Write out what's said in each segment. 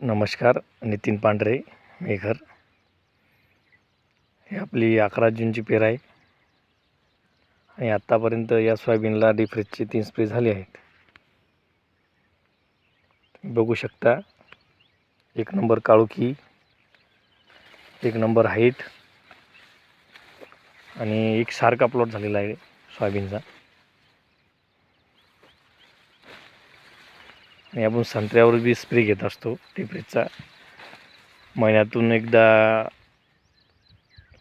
नमस्कार नितीन पांढरे मेघर. ही आपली अकरा जूनची पेर आहे. आणि आत्तापर्यंत या सोयाबीनला डिफ्रेजचे तीन स्प्रे झाले आहेत. तुम्ही बघू शकता एक नंबर काळुकी एक नंबर हाईट आणि एक सारखा प्लॉट झालेला आहे सोयाबीनचा. आणि आपण संत्र्यावर बी स्प्रे घेत असतो टिपरीचा महिन्यातून एकदा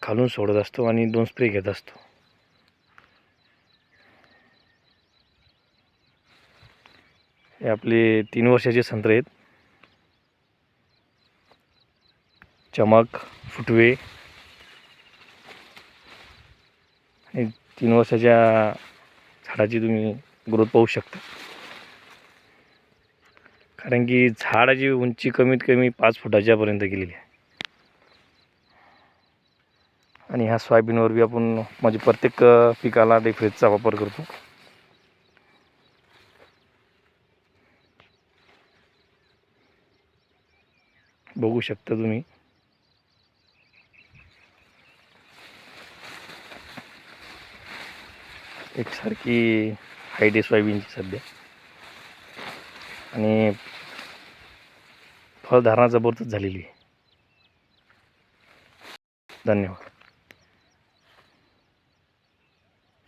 खालून सोडत असतो आणि दोन स्प्रे घेत असतो. हे आपले तीन वर्षाचे संत्रे आहेत. चमक फुटवे. आणि तीन वर्षाच्या झाडाची तुम्ही ग्रोथ पाहू शकता. कारण की झाडाची उंची कमीत कमी पाच फुटाच्यापर्यंत गेलेली आहे. आणि ह्या सोयाबीनवर बी आपण म्हणजे प्रत्येक पिकाला डे फ्रीजचा वापर करतो. बघू शकता तुम्ही. एकसारखी हायडे सोयाबीनची सध्या. आणि फळधारणा जबरदस्त झालेली आहे. धन्यवाद.